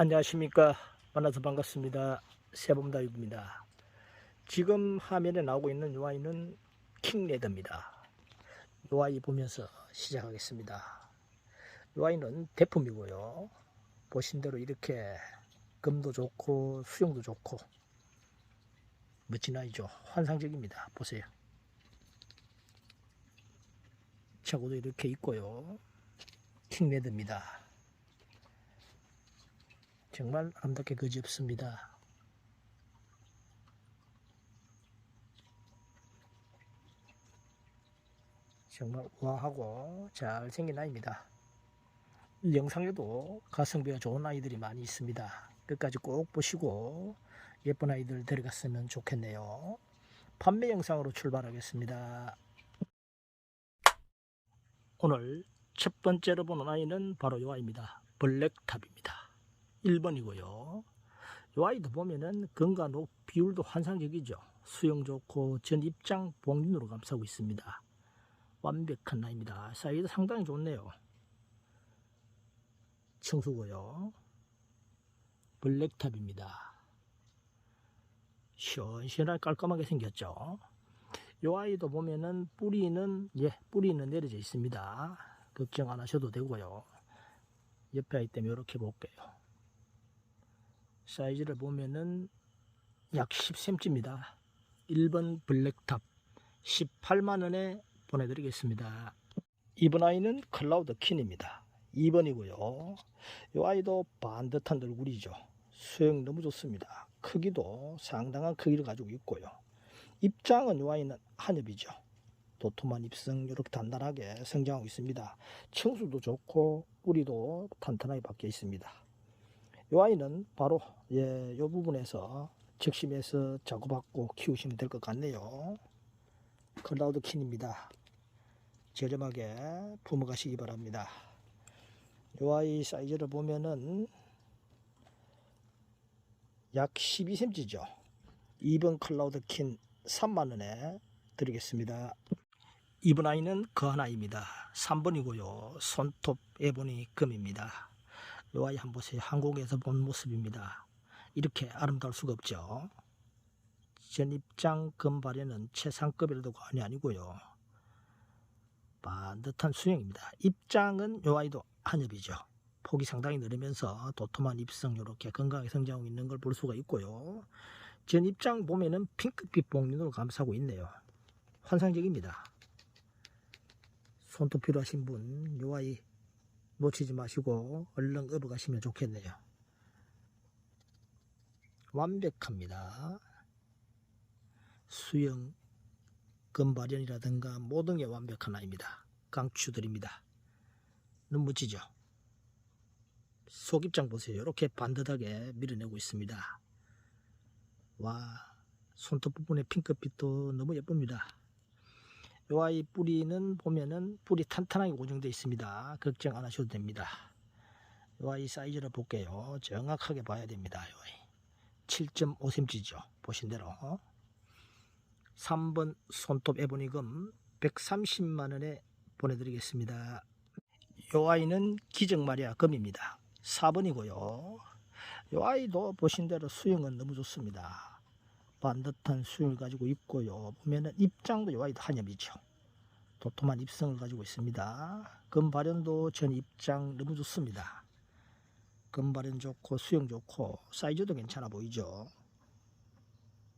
안녕하십니까. 만나서 반갑습니다. 세범다육입니다. 지금 화면에 나오고 있는 이 아이는 킹레드입니다. 이 아이 보면서 시작하겠습니다. 이 아이는 대품이고요. 보신 대로 이렇게 금도 좋고 수영도 좋고 멋진 아이죠. 환상적입니다. 보세요. 차고도 이렇게 있고요. 킹레드입니다 정말 아름답게 그지없습니다. 정말 우아하고 잘생긴 아이입니다. 영상에도 가성비가 좋은 아이들이 많이 있습니다. 끝까지 꼭 보시고 예쁜 아이들 데려갔으면 좋겠네요. 판매 영상으로 출발하겠습니다. 오늘 첫 번째로 보는 아이는 바로 이 아이입니다. 블랙탑입니다. 1번이고요. 이 아이도 보면은 건강도 비율도 환상적이죠. 수영 좋고 전 입장 봉준으로 감싸고 있습니다. 완벽한 아이입니다. 사이즈 상당히 좋네요. 청수고요. 블랙탑입니다. 시원시원하게 깔끔하게 생겼죠. 이 아이도 보면은 뿌리는 예 뿌리는 내려져 있습니다. 걱정 안 하셔도 되고요. 옆에 아이 때문에 이렇게 볼게요. 사이즈를 보면은 약 10cm입니다. 1번 블랙탑 18만원에 보내드리겠습니다. 이번 아이는 클라우드 킨입니다. 2번이고요. 이 아이도 반듯한 얼굴이죠. 수영 너무 좋습니다. 크기도 상당한 크기를 가지고 있고요. 입장은 이 아이는 한엽이죠. 도톰한 입성 이렇게 단단하게 성장하고 있습니다. 청수도 좋고 뿌리도 탄탄하게 박혀 있습니다. 이 아이는 바로 예, 이 부분에서 적심해서 작업받고 키우시면 될 것 같네요. 클라우드 킨입니다. 저렴하게 품어가시기 바랍니다. 이 아이 사이즈를 보면은 약 12cm죠. 2번 클라우드 킨 3만원에 드리겠습니다. 이번 아이는 그 하나입니다. 3번이고요. 손톱 에보니 금입니다. 이 아이 보세요. 한국에서 본 모습입니다. 이렇게 아름다울 수가 없죠. 전입장 금발에는 최상급이라도 과언이 아니고요. 반듯한 수영입니다. 입장은 이 아이도 한엽이죠. 폭이 상당히 늘으면서 도톰한 입성 이렇게 건강하게 성장하고 있는 걸 볼 수가 있고요. 전 입장 보면은 핑크빛 복륜으로 감싸고 있네요. 환상적입니다. 손톱 필요하신 분, 요 아이 놓치지 마시고 얼른 업어가시면 좋겠네요. 완벽합니다. 수영, 금발연이라든가 모든 게 완벽한 아이입니다. 강추드립니다. 멋지죠? 속입장 보세요. 이렇게 반듯하게 밀어내고 있습니다. 와, 손톱 부분의 핑크빛도 너무 예쁩니다. 요 아이 뿌리는 보면은 뿌리 탄탄하게 고정되어 있습니다. 걱정 안 하셔도 됩니다. 요 아이 사이즈를 볼게요. 정확하게 봐야 됩니다. 요 아이 7.5cm죠. 보신 대로 3번 손톱 에보니금 130만원에 보내드리겠습니다. 요 아이는 기적마리아 금입니다. 4번이고요. 요 아이도 보신 대로 수영은 너무 좋습니다. 반듯한 수영을 가지고 있고요. 보면은 입장도 요 아이도 한엽이죠. 도톰한 입성을 가지고 있습니다. 금발연도 전 입장 너무 좋습니다. 금발연 좋고 수영 좋고 사이즈도 괜찮아 보이죠.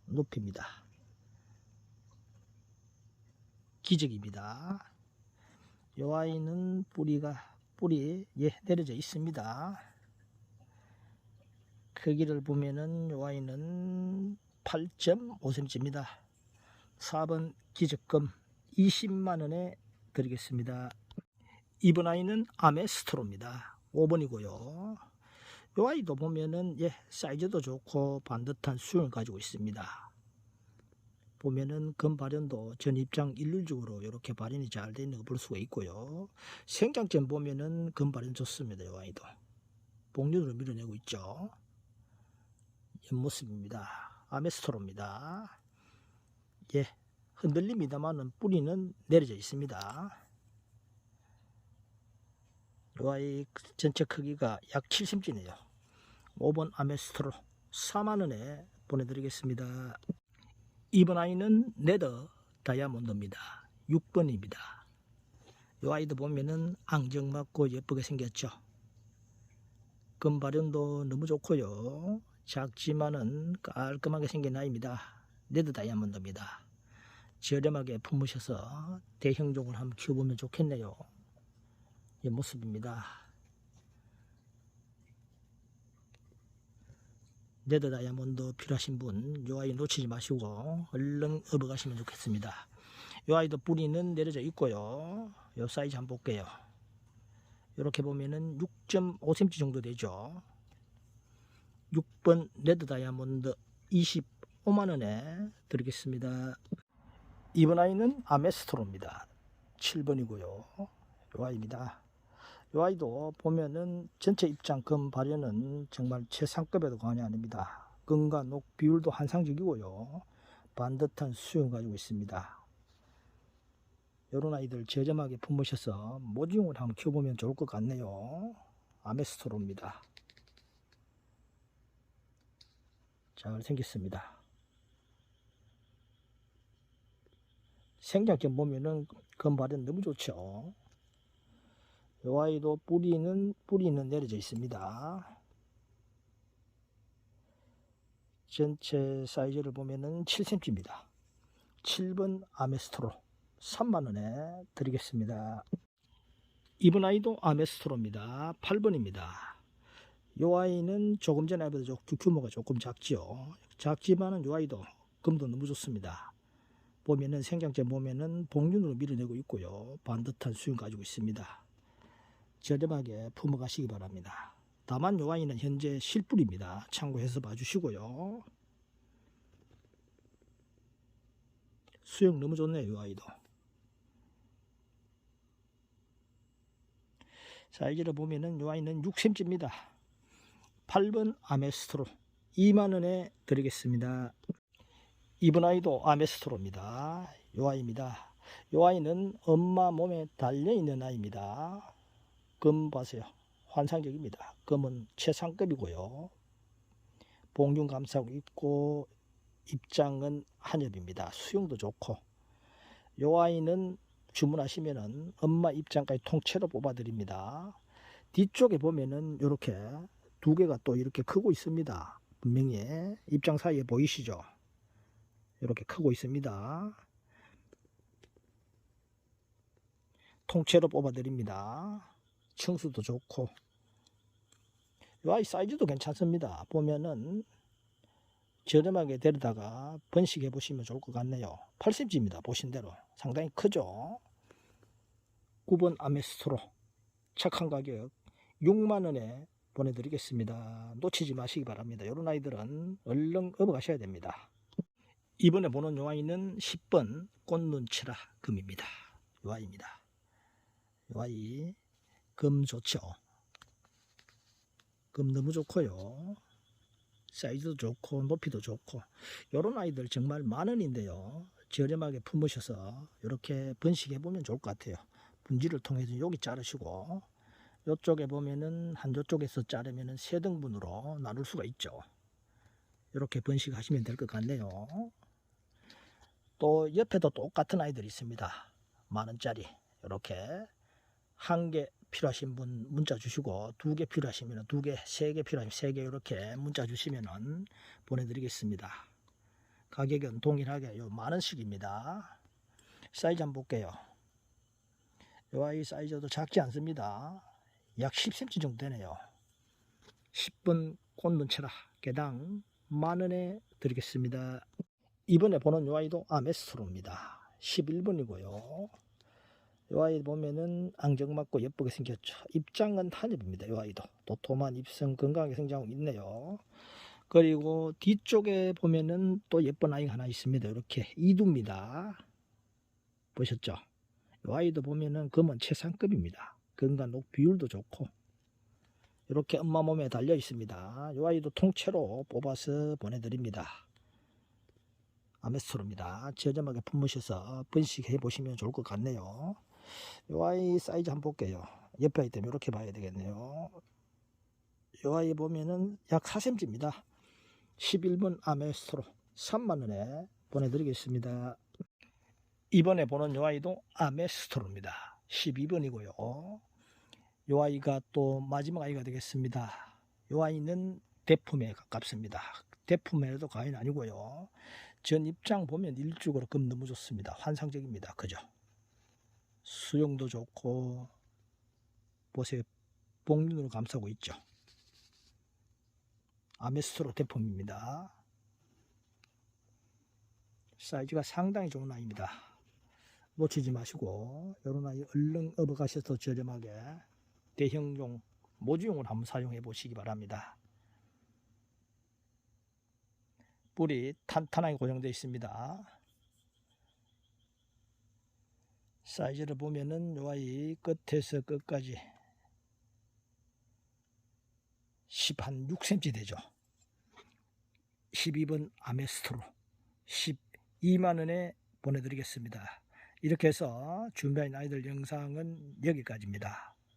높입니다. 기적입니다. 요 아이는 뿌리가 뿌리 예 내려져 있습니다. 크기를 보면은 요 아이는 8.5cm입니다. 4번 기적금 20만원에 드리겠습니다. 이번 아이는 아메스트로입니다. 5번이고요. 요 아이도 보면은 예 사이즈도 좋고 반듯한 수영을 가지고 있습니다. 보면은 금발연도 전 입장 일률적으로 이렇게 발현이 잘 되어 있는 걸 볼 수가 있고요. 생장점 보면은 금발연 좋습니다. 요 아이도 복륜으로 밀어내고 있죠. 옆모습입니다. 아메스토로입니다. 예, 흔들립니다만은 뿌리는 내려져 있습니다. 요 아이 전체 크기가 약 70cm네요. 5번 아메스트로 4만원에 보내드리겠습니다. 이번 아이는 네더 다이아몬드입니다. 6번입니다. 이 아이도 보면은 앙증맞고 예쁘게 생겼죠. 금발현도 너무 좋고요. 작지만은 깔끔하게 생긴 아이입니다. 네드 다이아몬드입니다. 저렴하게 품으셔서 대형종을 한번 키워보면 좋겠네요. 이 모습입니다. 네드 다이아몬드 필요하신 분, 이 아이 놓치지 마시고 얼른 업어가시면 좋겠습니다. 이 아이도 뿌리는 내려져 있고요. 이 사이즈 한번 볼게요. 이렇게 보면은 6.5cm 정도 되죠. 6번 레드 다이아몬드 25만원에 드리겠습니다. 이번 아이는 아메스트로입니다. 7번이고요. 이 아이입니다. 이 아이도 보면은 전체 입장 금 발현은 정말 최상급에도 과언이 아닙니다. 금과 녹 비율도 환상적이고요. 반듯한 수영 가지고 있습니다. 이런 아이들 저렴하게 품으셔서 모종을 한번 키워보면 좋을 것 같네요. 아메스토로입니다. 잘 생겼습니다. 생장점 보면은 금발은 너무 좋죠. 이 아이도 뿌리는 뿌리는 내려져 있습니다. 전체 사이즈를 보면은 7cm입니다. 7번 아메스토로 3만원에 드리겠습니다. 이번 아이도 아메스토로입니다. 8번입니다. 이 아이는 조금 전에 조- 규모가 조금 작지요. 작지만은 이 아이도 금도 너무 좋습니다. 보면은 생장점 보면은 복륜으로 밀어내고 있고요. 반듯한 수영 가지고 있습니다. 저렴하게 품어가시기 바랍니다. 다만 이 아이는 현재 실뿌리입니다. 참고해서 봐주시고요. 수영 너무 좋네요, 이 아이도. 사이즈를 보면은 이 아이는 6cm입니다. 8번 아메스트로 2만원에 드리겠습니다. 이번 아이도 아메스트로입니다. 이 아이입니다. 이 아이는 엄마 몸에 달려있는 아이입니다. 금 봐세요. 환상적입니다. 금은 최상급이고요. 봉균 감싸고 있고 입장은 한엽입니다. 수용도 좋고 이 아이는 주문하시면은 엄마 입장까지 통째로 뽑아드립니다. 뒤쪽에 보면은 이렇게 두 개가 또 이렇게 크고 있습니다. 분명히 입장 사이에 보이시죠? 이렇게 크고 있습니다. 통째로 뽑아드립니다. 층수도 좋고 이 사이즈도 괜찮습니다. 보면은 저렴하게 데려다가 번식해 보시면 좋을 것 같네요. 80cm입니다. 보신 대로 상당히 크죠. 9번 아메스트로 착한 가격 6만원에 보내드리겠습니다. 놓치지 마시기 바랍니다. 이런 아이들은 얼른 업어가셔야 됩니다. 이번에 보는 요 아이는 10번 꽃눈치라 금입니다. 요 아이입니다. 요 아이 금 좋죠. 금 너무 좋고요. 사이즈도 좋고 높이도 좋고 요런 아이들 정말 만원인데요. 저렴하게 품으셔서 이렇게 번식해 보면 좋을 것 같아요. 분지를 통해서 여기 자르시고 이쪽에 보면은 한쪽 쪽에서 자르면은 세 등분으로 나눌 수가 있죠. 이렇게 번식하시면 될 것 같네요. 또 옆에도 똑같은 아이들이 있습니다. 만 원짜리 이렇게 한 개 필요하신 분 문자 주시고 두 개 필요하시면 두 개, 세 개 필요하시면 세 개 이렇게 문자 주시면은 보내드리겠습니다. 가격은 동일하게 요 만 원씩입니다. 사이즈 한번 볼게요. 요 아이 사이즈도 작지 않습니다. 약 10cm 정도 되네요. 10번 꽃눈치라 개당 만원에 드리겠습니다. 이번에 보는 요 아이도 아메스트로입니다. 11번이고요. 요 아이 보면은 앙증 맞고 예쁘게 생겼죠. 입장은 한엽입니다. 요 아이도 도톰한 입성 건강하게 성장하고 있네요. 그리고 뒤쪽에 보면은 또 예쁜 아이가 하나 있습니다. 이렇게 이두입니다. 보셨죠? 요 아이도 보면은 금은 최상급입니다. 금과 녹 비율도 좋고 이렇게 엄마 몸에 달려 있습니다. 요 아이도 통째로 뽑아서 보내드립니다. 아메스토로입니다. 저렴하게 품으셔서 번식해 보시면 좋을 것 같네요. 요 아이 사이즈 한번 볼게요. 옆에 아이 때문에 이렇게 봐야 되겠네요. 요 아이 보면은 약 4cm입니다. 11번 아메스트로 3만원에 보내드리겠습니다. 이번에 보는 요 아이도 아메스트로입니다. 12번이고요. 요 아이가 또 마지막 아이가 되겠습니다. 요 아이는 대품에 가깝습니다. 대품에도 과연 아니고요. 전 입장 보면 일축으로 금 너무 좋습니다. 환상적입니다. 그죠? 수용도 좋고 보세요. 복륜으로 감싸고 있죠. 아메스트로 대품입니다. 사이즈가 상당히 좋은 아이입니다. 놓치지 마시고 이런 아이 얼른 업어가셔서 저렴하게 대형용 모주용으로 한번 사용해 보시기 바랍니다. 뿔이 탄탄하게 고정되어 있습니다. 사이즈를 보면은 요 아이 끝에서 끝까지 10한 6cm 되죠. 12번 아메스트로 12만원에 보내드리겠습니다. 이렇게 해서 준비한 아이들 영상은 여기까지입니다.